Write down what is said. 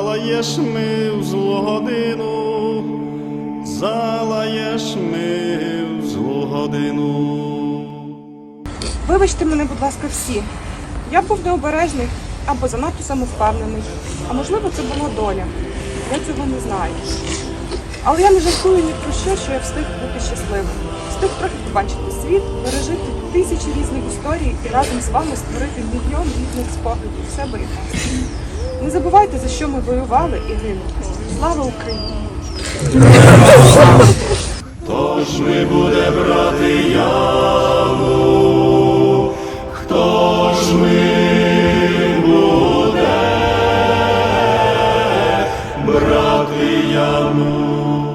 Залаєш ми в злу годину, залаєш ми в злу годину. Вибачте мене, будь ласка, всі. Я був необережний або занадто самовпевнений, а можливо, це була доля. Я цього не знаю. Але я не жартую ні про що, що я встиг бути щасливим. Встиг трохи побачити світ, пережити тисячі різних історій і разом з вами створити мільйон різних спогадів себе і вас. Не забувайте, за що ми воювали і гинули. Слава Україні! Тож ми буде брати яву, хто ж ми буде брати яму?